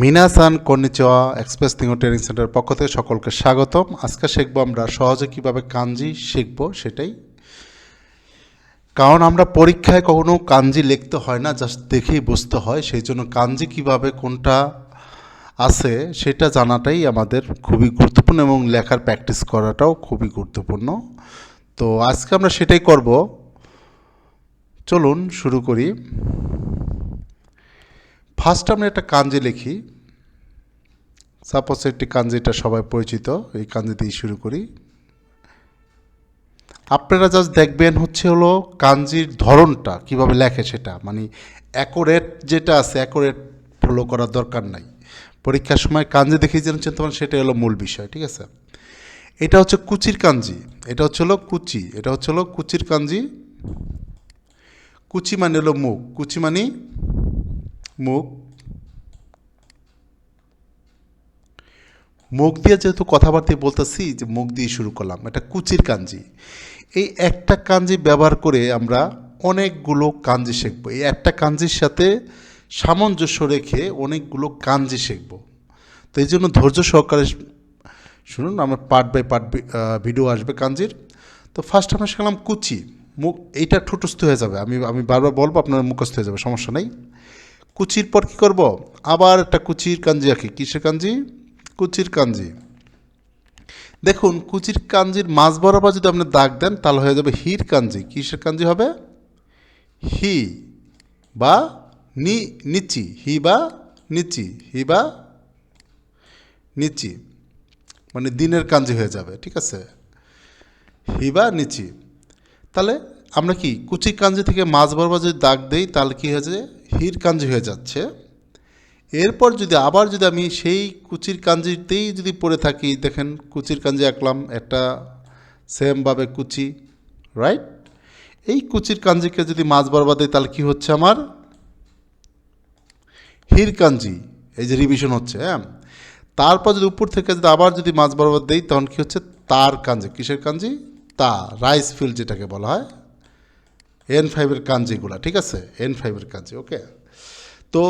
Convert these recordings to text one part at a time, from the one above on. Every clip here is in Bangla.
মিনাসান কর্নিচোয়া এক্সপ্রেস তিঙ্গো ট্রেনিং সেন্টারের পক্ষ থেকে সকলকে স্বাগতম। আজকে শিখব আমরা সহজে কীভাবে কাঞ্জি শিখব সেটাই। কারণ আমরা পরীক্ষায় কখনো কাঞ্জি লিখতে হয় না, জাস্ট দেখেই বুঝতে হয়, সেই জন্য কাঞ্জি কীভাবে কোনটা আছে সেটা জানাটাই আমাদের খুবই গুরুত্বপূর্ণ এবং লেখার প্র্যাকটিস করাটাও খুবই গুরুত্বপূর্ণ। তো আজকে আমরা সেটাই করব। চলুন শুরু করি। ফার্স্ট আমরা একটা কাঞ্জি লিখি। সাপোজ একটি কাঞ্জিটা সবাই পরিচিত, এই কাঞ্জি দিয়ে শুরু করি। আপনারা জাস্ট দেখবেন হচ্ছে হলো কাঞ্জির ধরনটা, কীভাবে লেখে সেটা। মানে অ্যাকোরেট যেটা আছে অ্যাকোরেট ফলো করার দরকার নাই। পরীক্ষার সময় কাঞ্জি দেখেই জেনেছেন তখন সেটা হলো মূল বিষয়, ঠিক আছে? এটা হচ্ছে কুচির কাঞ্জি। এটা হচ্ছে হলো কুচি। এটা হচ্ছে হলো কুচির কাঞ্জি। কুচি মানে হলো মুখ। কুচি মানে মুখ। মুখ দিয়ে যেহেতু কথাবার্তা বলতেছি যে মুখ দিয়ে শুরু করলাম, এটা কুচির কাঞ্জি। এই একটা কাঞ্জি ব্যবহার করে আমরা অনেকগুলো কাঞ্জি শিখব। এই একটা কাঞ্জির সাথে সামঞ্জস্য রেখে অনেকগুলো কাঞ্জি শিখব। তো এই জন্য ধৈর্য সহকারে শুনুন, আমার পার্ট বাই পার্ট ভিডিও আসবে কাঞ্জির। তো ফার্স্ট আমরা শিখলাম কুচি। মুখ, এইটা ঠুটস্থ হয়ে যাবে। আমি আমি বারবার বলব, আপনার মুখস্থ হয়ে যাবে, সমস্যা নেই। কুচির পর কী করব? আবার একটা কুচির কাঞ্জি আঁকি। কিসের কাঞ্জি? কুচির কাঞ্জি। দেখুন, কুচির কাঞ্জির মাছ বরাবর যদি আপনি দাগ দেন, তাহলে হয়ে যাবে হির কাঞ্জি। কিসের কাঞ্জি হবে? হি বা নি, নিচি। হি বা নিচি। হি বা নিচি। মানে দিনের কাঞ্জি হয়ে যাবে, ঠিক আছে? হি বা নিচি। তাহলে আমরা কি, কুচির কাঞ্জি থেকে মাছ বরাবর যদি দাগ দেই, তাহলে কী হয়েছে হির কাঞ্জি হয়ে যাচ্ছে। এরপর যদি আবার যদি আমি সেই কুচির কাঞ্জিতেই যদি পড়ে থাকি, দেখেন কুচির কাঞ্জি আঁকলাম একটা সেমভাবে কুচি রাইট এই কুচির কাঞ্জিকে যদি মাছ বরবাদ দিই, তাহলে কী হচ্ছে আমার? হির কাঞ্জি, এই যে রিভিশন হচ্ছে হ্যাঁ? তারপর যদি উপর থেকে যদি আবার যদি মাছ বরবাদ দিই, তখন কী হচ্ছে? তার কাঞ্জি, কিসের কাঞ্জি? তা রাইস ফিল্ড যেটাকে বলা হয়। এন ফাইভের কাঞ্জিগুলা ঠিক আছে? এন ফাইভের কাঞ্জি ওকে তো,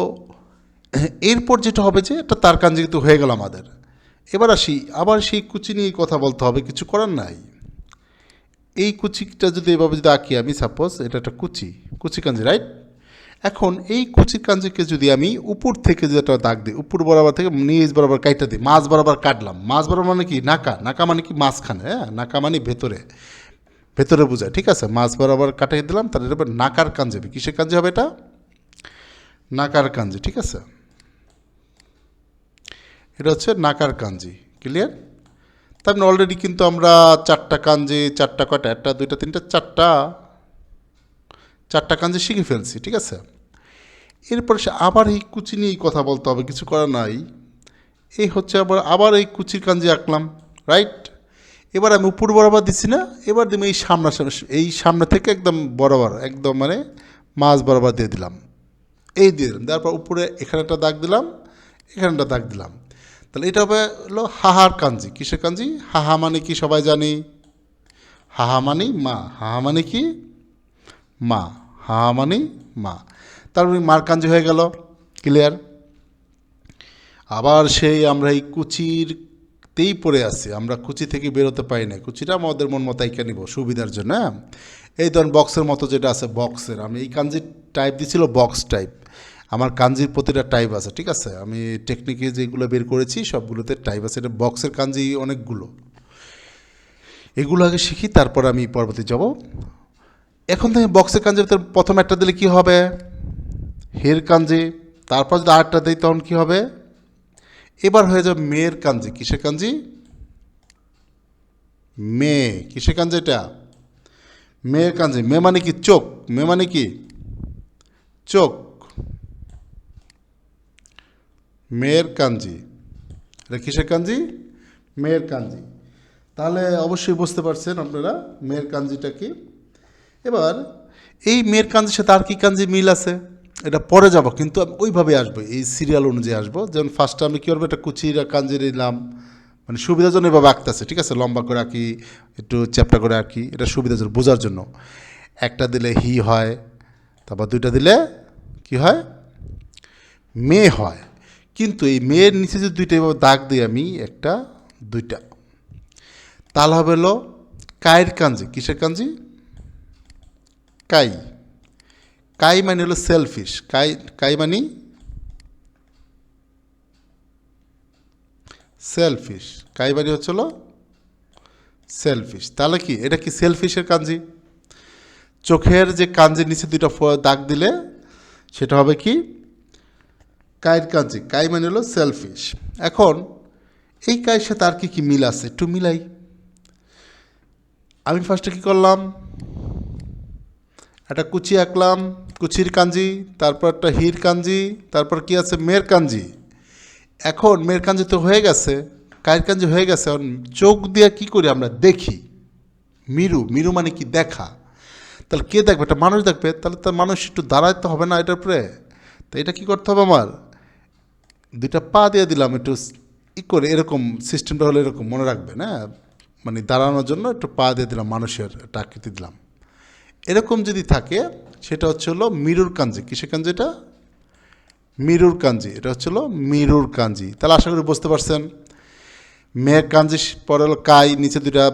এরপর যেটা হবে যে, এটা তার কাঞ্জি কিন্তু হয়ে গেল আমাদের। এবার আসি, আবার সেই কুচি নিয়ে কথা বলতে হবে, কিছু করার নাই। এই কুচিটা যদি এভাবে যদি আঁকি আমি সাপোজ এটা একটা কুচি কুচি কাঞ্জি রাইট এখন এই কুচি কাঞ্জিকে যদি আমি উপর থেকে যদি একটা দাগ দিই, উপর বরাবর থেকে নিজ বরাবর কাইটা দিই মাছ বরাবর কাটলাম। মাছ বরাবর মানে কি? নাকা। নাকা মানে কি? মাঝখানে হ্যাঁ? নাকা মানে ভেতরে। ভেতরে বোঝায়, ঠিক আছে? মাছ বরাবর কাটিয়ে দিলাম তাহলে এটা নাকার কাঞ্জি হবে। কিসের কাঞ্জি হবে এটা? নাকার কাঞ্জি, ঠিক আছে? এটা হচ্ছে নাকার কাঞ্জি ক্লিয়ার তার মানে অলরেডি কিন্তু আমরা চারটা কাঞ্জি, চারটা কয়টা? একটা, দুইটা, তিনটা, চারটা চারটা কাঞ্জি শিখে ফেলছি, ঠিক আছে? এরপর সে আবার এই কুচি নিয়েই কথা বলতে হবে, কিছু করার নাই। এই হচ্ছে আবার আবার এই কুচির কাঞ্জি আঁকলাম রাইট এবার আমি উপর বরাবর দিচ্ছি না, এবার দিম এই সামনা এই সামনে থেকে একদম বরাবর, একদম মানে মাছ বরাবর দিয়ে দিলাম। এই দিয়ে দিলাম তারপর উপরে এখানে একটা দাগ দিলাম, এখানে একটা দাগ দিলাম। তাহলে এটা হবে হলো হাহার কাঞ্জি, কিসের কাঞ্জি? হাহা মানে কি সবাই জানি? হাহা মানে মা, হাহা মানে কি? মা, হাহা মানে মা। তারপরে মার কাঞ্জি হয়ে গেল, ক্লিয়ার? আবার সেই আমরা এই কুচিরতেই পড়ে আছি। আমরা কুচি থেকে বেরোতে পারি না কুচিটা আমাদের মন মতো এঁকে নিব, সুবিধার জন্য হ্যাঁ? এই ধরুন বক্সের মতো যেটা আছে বক্সের আমি এই কাঞ্জির টাইপ দিছিল বক্স টাইপ আমার কাঞ্জির প্রতিটা টাইপ আছে, ঠিক আছে? আমি টেকনিকে যেগুলো বের করেছি, সবগুলোতে টাইপ আছে। এটা বক্সের কাঞ্জি অনেকগুলো। এগুলো আগে শিখি, তারপর আমি পরবর্তী যাব। এখন থেকে বক্সের কাঞ্জি প্রথম একটা দিলে কি হবে? হের কাঞ্জি। তারপর যদি আরেকটা দিই, তখন কী হবে? এবার হয়ে যাবে মেয়ের কাঞ্জি। কিসের কাঞ্জি? মেয়ে। কিসের কাঞ্জি এটা? মেয়ের কাঞ্জি। মেয়ে মানে কি? চোখ। মেয়ে মানে কি? চোখ। মেয়ের কাঞ্জি। এটা কিসের কাঞ্জি? মেয়ের কাঞ্জি। তাহলে অবশ্যই বুঝতে পারছেন আপনারা মেয়ের কাঞ্জিটা কি। এবার এই মেয়ের কাঞ্জির সাথে আর কি কাঞ্জি মিল আছে? এটা পরে যাব, কিন্তু আমি ওইভাবে আসব, এই সিরিয়াল অনুযায়ী আসব। যেমন ফার্স্টে আমি কী করব, একটা কুচির কাঞ্জি নিলাম মানে সুবিধার জন্য এভাবে আঁকতেছে, ঠিক আছে? লম্বা করে আঁকি, একটু চ্যাপটা করে আঁকি, এটা সুবিধার জন্য, বোঝার জন্য। একটা দিলে হি হয়, তারপর দুইটা দিলে কি হয়? মেয়ে হয়। কিন্তু এই মেয়ের নিচে যদি দুইটা এভাবে দাগ দিই আমি, একটা, দুইটা। তাহলে হবে হলো কায়ের কাঞ্জি, কিসের কাঞ্জি? কাই। কাই মানে হলো সেলফিশ কাই কাই মানে? সেলফিশ কাই মানে হচ্ছে হলো সেলফিশ তাহলে কি, এটা কি সেলফিশের কাঞ্জি? চোখের যে কাঞ্জির নিচে দুইটা ফ- দাগ দিলে সেটা হবে কি? কায়ের কাঞ্জি। কাই মানে হলো সেলফিশ এখন, এই কায়ের সাথে আর কি কি মিল আছে? একটু মিলাই। আমি ফার্স্টে কি করলাম? একটা কুচি আঁকলাম, কুচির কাঞ্জি, তারপর একটা হির কাঞ্জি, তারপর কি আছে? মেয়ের কাঞ্জি। এখন মেয়ের কাঞ্জি তো হয়ে গেছে, কায়ের কাঞ্জি হয়ে গেছে, এখন চোখ দিয়ে কি করি আমরা? দেখি। মিরু মিরু মানে কি? দেখা। তাহলে কে দেখবে? একটা মানুষ দেখবে, তাহলে তার মানুষ একটু দাঁড়াতে হবে না এটার উপরে। তো এটা কি করতে হবে আমার? দুইটা পা দিয়ে দিলাম, একটু ই করে এরকম সিস্টেমটা হলে এরকম মনে রাখবেন হ্যাঁ মানে দাঁড়ানোর জন্য একটু পা দিয়ে দিলাম, মানুষের একটা আকৃতি দিলাম। এরকম যদি থাকে, সেটা হচ্ছে হলো মিরুর কাঞ্জি। কিসের কাঞ্জি এটা? মিরুর কাঞ্জি। এটা হচ্ছে হলো মিরুর কাঞ্জি। তাহলে আশা করি বুঝতে পারছেন। মেয়ের কাঞ্জি পরে হলো কাই, নিচে দুটা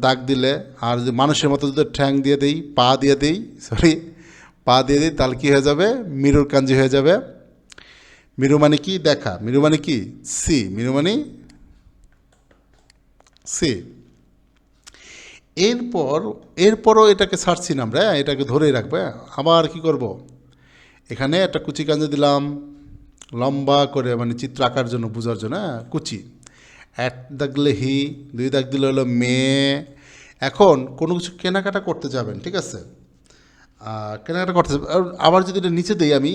দাগ দিলে, আর যদি মানুষের মতো যদি ঠ্যাং দিয়ে দিই, পা দিয়ে দেই সরি পা দিয়ে দিই, তাহলে কী হয়ে যাবে? মিরুর কাঞ্জি হয়ে যাবে। মিরু মানে কি? দেখা। মিরু মানে কি? সি। মিরু মানে সি। এরপর এরপরও এটাকে ছাড়ছি না আমরা হ্যাঁ, এটাকে ধরেই রাখবে হ্যাঁ। আবার কি করব? এখানে একটা কুচি কাঞ্জি দিলাম লম্বা করে মানে চিত্র আঁকার জন্য বোঝার জন্য হ্যাঁ কুচি। এক দাগ দিলে হি দুই দাগ দিলে হলো মেয়ে। এখন কোনো কিছু কেনাকাটা করতে যাবেন ঠিক আছে? কেনাকাটা করতে যাবেন। আবার যদি এটা নিচে দিই আমি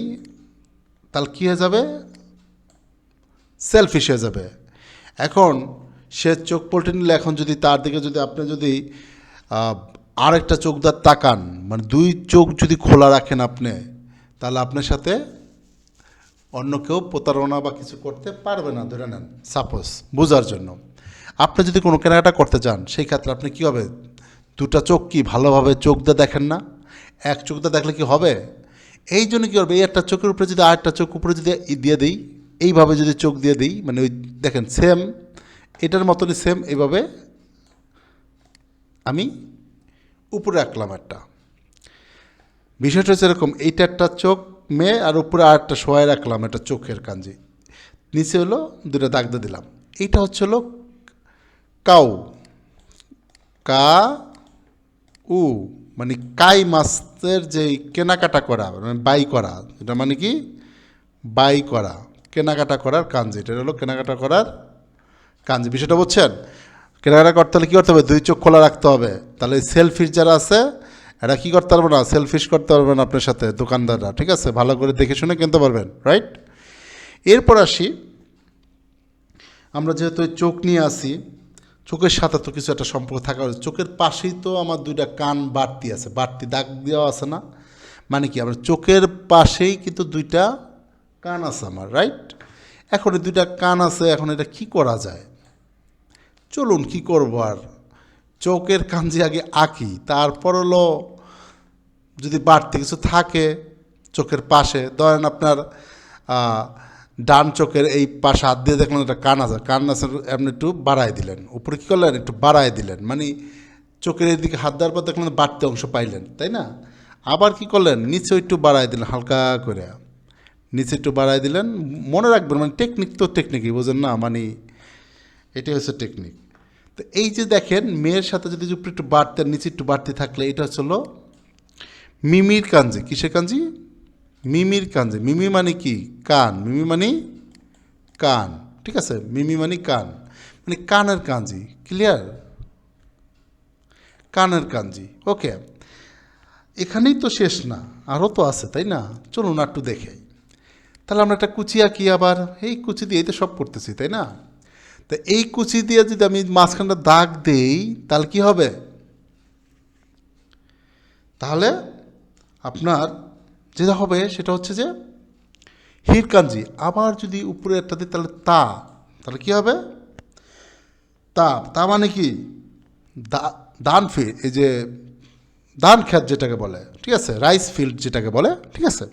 তাহলে কী হয়ে যাবে? সেলফিশ হয়ে যাবে। এখন সে চোখ পল্টে নিলে এখন যদি তার দিকে যদি আপনি যদি আর একটা চোখদার তাকান মানে দুই চোখ যদি খোলা রাখেন আপনি, তাহলে আপনার সাথে অন্য কেউ প্রতারণা বা কিছু করতে পারবে না, ধরে নেন সাপোজ বোঝার জন্য। আপনি যদি কোনো কেনাকাটা করতে চান সেই ক্ষেত্রে আপনি কী হবে? দুটা চোখ কি ভালোভাবে চোখ দিয়ে দেখেন না? এক চোখ দিয়ে দেখলে কি হবে? এই জন্য কী করবে এই একটা চোখের উপরে যদি আরেকটা চোখ উপরে যদি দিয়ে দিই, এইভাবে যদি চোখ দিয়ে দিই মানে ওই দেখেন সেম এটার মতনই সেম এভাবে আমি উপরে রাখলাম একটা। বিষয়টা হচ্ছে এরকম, এইটা একটা চোখ মেয়ে আর উপরে আর একটা শোয়াই রাখলাম একটা চোখের কাঞ্জি। নিচে হলো দুটো দাগ দিয়ে দিলাম। এইটা হচ্ছে হলো কাউ, কা, উ মানে কাই মাছের যে কেনাকাটা করা মানে বাই করা, এটা মানে কি? বাই করা, কেনাকাটা করার কাঞ্জি, এটা হলো কেনাকাটা করার কাঞ্জি বিষয়টা বুঝছেন? কেনাকাটা করতে হলে কী করতে হবে? দুই চোখ খোলা রাখতে হবে। তাহলে সেলফিশ যারা আছে, এটা কী করতে পারবে না? সেলফিশ করতে পারবেন আপনার সাথে, দোকানদাররা, ঠিক আছে? ভালো করে দেখে শুনে কিনতে পারবেন রাইট এরপর আসি, আমরা যেহেতু চোখ নিয়ে আসি, চোখের সাথে তো কিছু একটা সম্পর্ক থাকা। চোখের পাশেই তো আমার দুইটা কান বাড়তি আছে, বাড়তি দাগ দেওয়া আছে না? মানে কি? আমার চোখের পাশেই কিন্তু দুইটা কান আছে আমার রাইট এখন দুইটা কান আছে, এখন এটা কি করা যায়? চলুন কি করব আর? চোখের কাঞ্জি আগে আঁকি, তারপর হলো যদি বাড়তি কিছু থাকে চোখের পাশে, ধরেন আপনার ডান চোখের এই পাশে হাত দিয়ে দেখলেন একটা কান আছে কান আছে আপনি একটু বাড়ায় দিলেন, উপরে কী করলেন? একটু বাড়ায় দিলেন মানে চোখের এইদিকে হাত দেওয়ার পর দেখলেন বাড়তি অংশ পাইলেন, তাই না? আবার কি করলেন? নিচে একটু বাড়ায় দিলেন হালকা করে, নিচে একটু বাড়ায় দিলেন, মনে রাখবেন মানে টেকনিক তো টেকনিকই বোঝেন না মানে এটাই হচ্ছে টেকনিক তো এই যে দেখেন, মেয়ের সাথে যদি উপরে একটু বাড়তে, নিচে একটু বাড়তে থাকলে এটা হচ্ছে হলো মিমির কাঞ্জি। কিসের কাঞ্জি? মিমির কাঞ্জি। মিমি মানে কি? কান। মিমি মানে কান। ঠিক আছে? মিমি মানে কান। মানে কানের কাঞ্জি। ক্লিয়ার কানের কাঞ্জি। ওকে এখানেই তো শেষ না। আরও তো আছে, তাই না? চলুন একটু দেখাই তাহলে আমরা একটা কুচি আঁকি আবার? এই কুচি দিয়েই তো সব করতেছি, তাই না? তা এই কুচি দিয়ে যদি আমি মাঝখানটা দাগ দেই, তাহলে কি হবে? তাহলে আপনার যেটা হবে সেটা হচ্ছে যে, হিরকাঞ্জি, আবার যদি উপরে একটা দিই, তাহলে তা, তাহলে কি হবে? তা তা মানে কি? দান ফি, এই যে দান খ্যাত যেটাকে বলে, ঠিক আছে? রাইস ফিল্ড যেটাকে বলে, ঠিক আছে?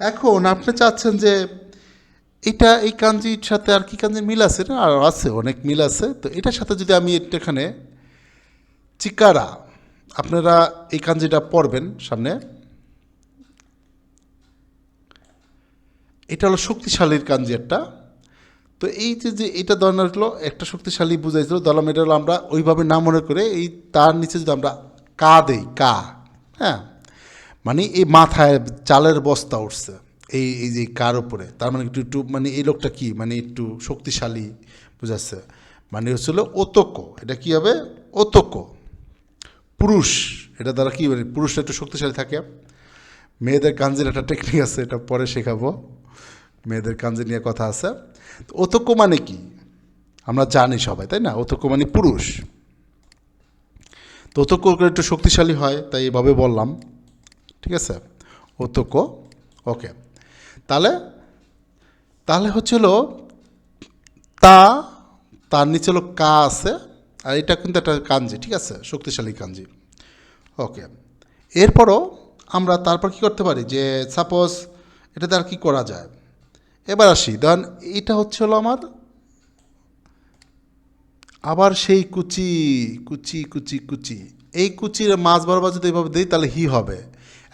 এখন আপনি চাচ্ছেন যে এটা এই কাঞ্জির সাথে আর কি কাঞ্জির মিল আছে? না আর আছে, অনেক মিল আছে। তো এটার সাথে যদি আমি এখানে চিকারা, আপনারা এই কাঞ্জিটা পড়বেন সামনে। এটা হলো শক্তিশালীর কাঞ্জি একটা। তো এই যে যে এটা ধরনের হলো, একটা শক্তিশালী বুঝাইছিল, ধরলাম এটা হলো আমরা ওইভাবে না মনে করে এই তার নিচে যদি আমরা কা দেই, কা হ্যাঁ? মানে এই মাথায় চালের বস্তা উঠছে। এই এই যে কার উপরে? তার মানে একটু একটু মানে এই লোকটা কি? মানে একটু শক্তিশালী বুঝাচ্ছে। মানে হচ্ছিল ওতক এটা কি হবে? ওতক পুরুষ। এটা দ্বারা কি মানে পুরুষটা একটু শক্তিশালী থাকে। মেয়েদের কাঞ্জির একটা টেকনিক আছে, এটা পরে শেখাবো। মেয়েদের কাঞ্জি নিয়ে কথা আছে। তো ওতক্য মানে কি? আমরা জানি সবাই, তাই না? ওতক্য মানে পুরুষ। তো ওতক্য একটু শক্তিশালী হয়, তাই এভাবে বললাম। ঠিক আছে? ওতক্য ওকে। তাহলে তাহলে হচ্ছিল তা, তার নিচে হলো কা আছে, আর এটা কিন্তু একটা কাঞ্জি, ঠিক আছে? শক্তিশালী কাঞ্জি। ওকে। এরপরও আমরা তারপর কি করতে পারি? যে সাপোজ এটা তার কি করা যায়? এবার আসি। ধরেন, এটা হচ্ছে হলো আমার, আবার সেই কুচি কুচি কুচি কুচি। এই কুচির মাছ বরাবর যদি এইভাবে দিই, তাহলে হি হবে।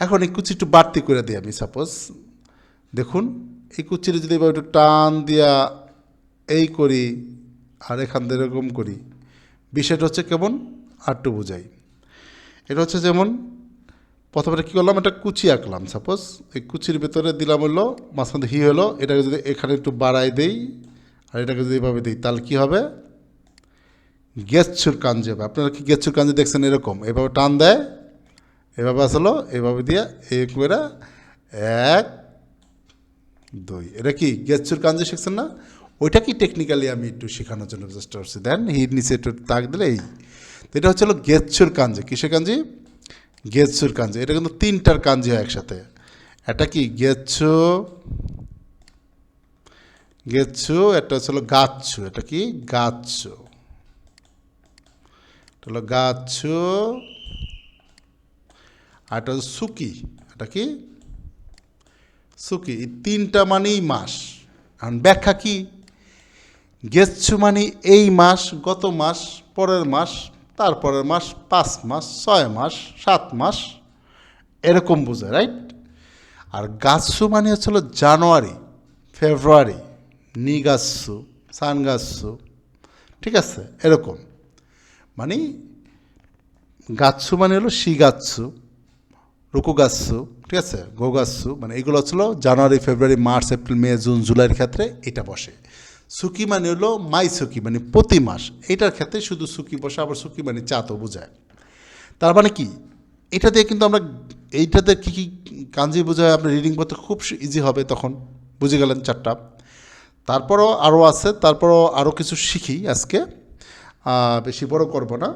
এখন এই কুচি একটু বাড়তি করে দিই আমি সাপোজ দেখুন, এই কুচির যদি এবার একটু টান দিয়া এই করি, আর এখান থেকে এরকম করি, বিষয়টা হচ্ছে কেমন? একটু বুঝাই। এটা হচ্ছে যেমন, প্রথমে কী করলাম? একটা কুচি আঁকলাম সাপোজ এই কুচির ভেতরে দিলাম হলো, মাঝখানে হি হলো, এটাকে যদি এখানে একটু বাড়াই দেই, আর এটাকে যদি এভাবে দিই, তাহলে কী হবে? গেচ্ছুর কাঞ্জি হবে আপনারা কি গেচ্ছুর কাঞ্জি দেখছেন এরকম? এভাবে টান দেয়, এভাবে আসলো, এভাবে দিয়ে এই করে এক দুই। এটা কি গেচ্ছুর কাঞ্জি শিখছেন না? ওইটা কি টেকনিক্যালি আমি একটু শেখানোর জন্য চেষ্টা করছি। দেন হির নিচে একটু তাক দিলে এই। তো এটা হচ্ছে হলো গেচ্ছুর কাঞ্জি। কিসের কাঞ্জি? গেচ্ছুর কাঞ্জি। এটা কিন্তু তিনটার কাঞ্জি হয় একসাথে। এটা কি গেচ্ছু গেচ্ছু এটা হচ্ছে হলো গাচ্ছু এটা কি? গাচ্ছু এটা হলো গাচ্ছু আর এটা হচ্ছে সুকি এটা কি? সুকি এই তিনটা মানেই মাস। এখন ব্যাখ্যা কি? গেচ্ছু মানে এই মাস, গত মাস, পরের মাস, তারপরের মাস, পাঁচ মাস, ছয় মাস, সাত মাস, এরকম বোঝায় রাইট? আর গাছু মানে হচ্ছিল জানুয়ারি, ফেব্রুয়ারি নিগাচ্ছু সানগাচ্ছু ঠিক আছে? এরকম। মানে গাচ্ছু মানে হলো শিগাচ্ছু রুকুগাচ্ছু ঠিক আছে? গোগাচ্ছু মানে এগুলো ছিল January, February, March, April, May, June, জুলাইয়ের ক্ষেত্রে এটা বসে। সুকি মানে হলো মাই সুকি মানে প্রতি মাস। এটার ক্ষেত্রে শুধু সুকি বসে, আবার সুকি মানে চাতও বোঝায়। তার মানে কি? এটা দিয়ে কিন্তু আমরা, এইটাতে কী কী কাঞ্জি বোঝায়? আপনার রিডিং করতে খুব ইজি হবে তখন। বুঝে গেলেন চারটা। তারপরও আরও আছে, তারপরও আরও কিছু শিখি আজকে। বেশি বড় করব না।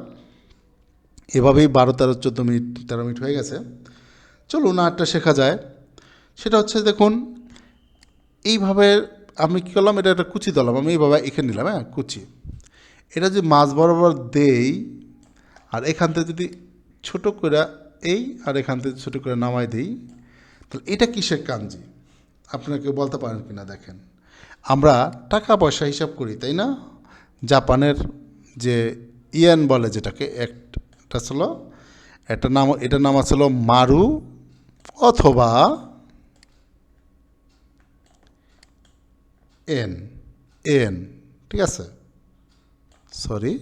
এভাবেই বারো, তেরো, চোদ্দ মিনিট, তেরো মিনিট হয়ে গেছে। চলুন আরটা শেখা যায়। সেটা হচ্ছে দেখুন, এইভাবে আমি কী করলাম? এটা একটা কুচি দিলাম আমি এইভাবে এখানে নিলাম হ্যাঁ কুচি। এটা যদি মাছ বরাবর দেই, আর এখান থেকে যদি ছোটো করে এই, আর এখান থেকে ছোটো করে নামাই দিই, তাহলে এটা কিসের কাঞ্জি? আপনাকে বলতে পারেন কি না দেখেন। আমরা টাকা পয়সা হিসাব করি, তাই না? জাপানের যে ইয়ান বলে যেটাকে, একটা ছিল, একটা নাম, এটার নাম ছিল মারু অথবা এন এন, ঠিক আছে? সরি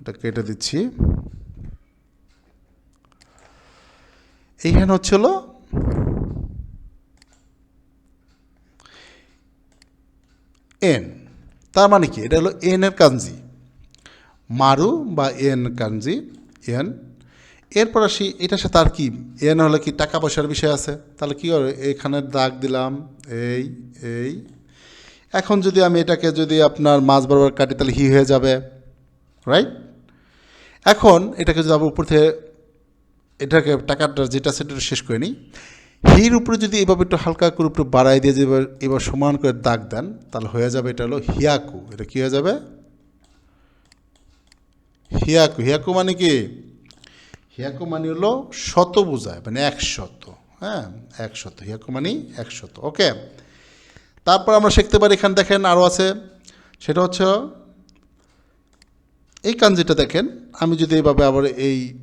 এটা কেটে দিচ্ছি। এইখানে হচ্ছিল এন। তার মানে কি? এটা হলো এন এর কাঞ্জি। মারু বা এন কাঞ্জি এন। এরপর আসি, এটার সাথে আর কি? এন হলে কি, টাকা পয়সার বিষয় আছে। তাহলে কি করে এখানে দাগ দিলাম, এই এই। এখন যদি আমি এটাকে যদি আপনার মাছ বরাবর কাটি, তাহলে হি হয়ে যাবে রাইট এখন এটাকে যদি আবার উপর থেকে, এটাকে টাকাটা যেটা সেটা শেষ করে নিই। হির উপরে যদি এভাবে একটু হালকা করে উপরে বাড়াই দিয়ে এবার এবার সমান করে দাগ দেন, তাহলে হয়ে যাবে, এটা হলো হিয়াকু। এটা কী হয়ে যাবে? হিয়াকু হিয়াকু মানে কি? হিয়াকো মানে হলো শত বোঝায় মানে একশত হ্যাঁ? একশত, হিয়াকো মানে একশত, ওকে? তারপর আমরা শিখতে পারি, এখানে দেখেন আরও আছে, সেটা হচ্ছে, এই কাঞ্জিটা দেখেন, আমি যদি এইভাবে আবার এই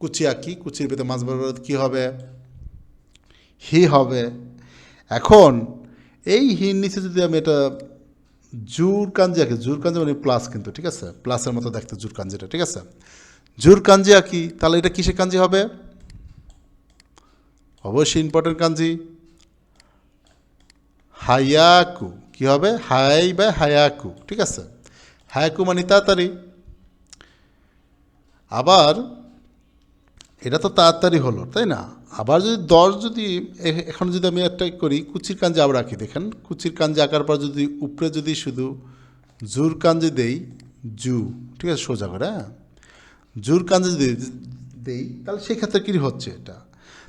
কুচি আঁকি, কুচির ভেতরে মাছ বরাবর কী হবে? হি হবে। এখন, এই হির নিচে যদি আমি এটা জুর কাঞ্জি আঁকি জুর কাঞ্জি মানে প্লাস কিন্তু, ঠিক আছে? প্লাসের মতো দেখতে জুর কাঞ্জিটা ঠিক আছে? জুর কাঞ্জি আঁকি তাহলে এটা কিসের কাঞ্জি হবে? অবশ্যই ইম্পর্টেন্ট কাঞ্জি হায়াকু, কি হবে? হাই বা হায়াকু, ঠিক আছে? হায়াকু মানে তাড়াতাড়ি। আবার, এটা তো তাড়াতাড়ি হলো, তাই না? আবার যদি দশ যদি এখন যদি আমি একটা করি, কুচির কাঞ্জি আবার রাখি, দেখেন, কুচির কাঞ্জি আঁকার পর যদি উপরে যদি শুধু জুর কাঞ্জি দেই, জু, ঠিক আছে, সোজা করে হ্যাঁ? জুর কাঞ্জি যদি দেই, তাহলে সেক্ষেত্রে কী হচ্ছে এটা?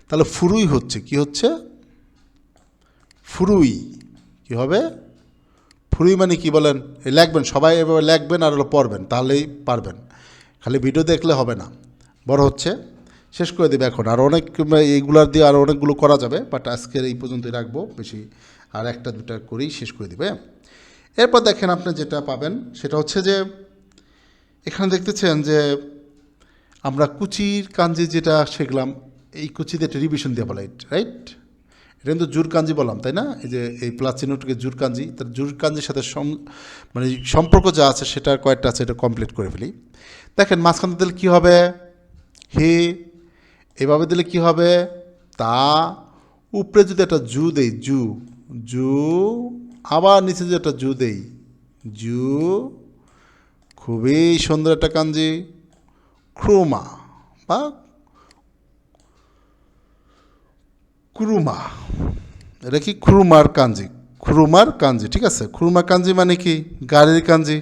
তাহলে ফুরুই হচ্ছে, কি হচ্ছে? ফুরুই, কি হবে? ফুরুই মানে কি বলেন? লিখবেন, সবাই এভাবে লিখবেন আর পড়বেন, তাহলেই পারবেন। খালি ভিডিও দেখলে হবে না। বড় হচ্ছে। শেষ করে দেবে এখন। আর অনেক এইগুলার দিয়ে আর অনেকগুলো করা যাবে বাট আজকের এই পর্যন্তই রাখব, বেশি আর একটা দুটা করেই শেষ করে দিবে। এরপর দেখেন আপনি যেটা পাবেন, সেটা হচ্ছে যে, এখানে দেখতেছেন যে, আমরা কুচির কাঞ্জি যেটা শিখলাম এই কুচিতে একটা রিভিশন দিয়ে বলা রাইট এটা কিন্তু জুর কাঞ্জি বললাম, তাই না? এই যে, এই প্লাচিনোটকে জুর কাঞ্জি, তার জুর কাঞ্জির সাথে সম মানে সম্পর্ক যা আছে সেটা কয়েকটা আছে, এটা কমপ্লিট করে ফেলি। দেখেন, মাঝখান দিলে কী হবে? হে এভাবে দিলে কি হবে? তা উপরে যদি একটা জু দেই, জু জু, আবার নিচে যদি একটা জু দেই, জু, খুবই সুন্দর একটা কাঞ্জি, ক্রোমা বা ক্রুমা। এটা কি ক্রুমার কাঞ্জি? ক্রুমার কাঞ্জি, ঠিক আছে? ক্রুমা কাঞ্জি মানে কি? গাড়ির কাঞ্জি।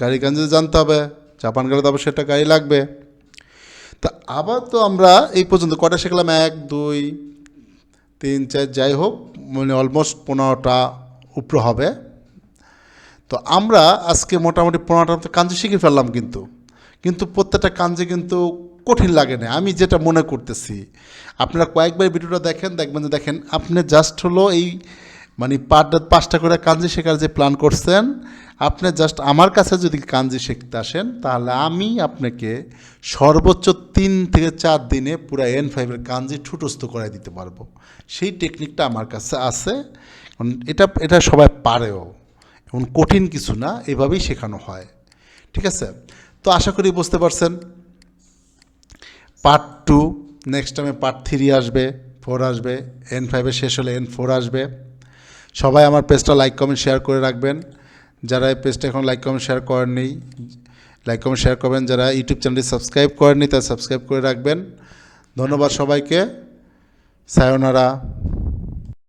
গাড়ির কাঞ্জি জানতে হবে। জাপান গেলে তো আবার সেটা গাড়ি লাগবে। তা আবার তো আমরা এই পর্যন্ত কটা শিখলাম? এক, দুই, তিন, চার, যাই হোক মানে অলমোস্ট পনেরোটা উপরে হবে। তো আমরা আজকে মোটামুটি পনেরোটা কাঞ্জি শিখে ফেললাম কিন্তু। কিন্তু প্রত্যেকটা কাঞ্জি কিন্তু কঠিন লাগে না। আমি যেটা মনে করতেছি, আপনারা কয়েকবার ভিডিওটা দেখেন, দেখবেন যে দেখেন, আপনি জাস্ট হলো এই মানে পাঁচটা পাঁচটা করে কাঞ্জি শেখার যে প্ল্যান করছেন, আপনি জাস্ট আমার কাছে যদি কাঞ্জি শিখতে আসেন, তাহলে আমি আপনাকে সর্বোচ্চ তিন থেকে চার দিনে পুরো এন ফাইভের কাঞ্জি ঠুটস্থ করে দিতে পারব। সেই টেকনিকটা আমার কাছে আছে। এটা এটা সবাই পারেও। এমন কঠিন কিছু না, এভাবেই শেখানো হয়। ঠিক আছে? তো আশা করি বুঝতে পারছেন। পার্ট টু নেক্সট টাইমে পার্ট থ্রি আসবে ফোর আসবে এন ফাইভে শেষ হলে এন ফোর আসবে। সবাই আমার পেজটা লাইক কমেন্ট শেয়ার করে রাখবেন। যারা এই পেজটা এখন লাইক কমেন্ট শেয়ার করেননি লাইক কমেন্ট শেয়ার করবেন। যারা ইউটিউব চ্যানেলটি সাবস্ক্রাইব করেননি, তারা সাবস্ক্রাইব করে রাখবেন। ধন্যবাদ সবাইকে। সায়নারা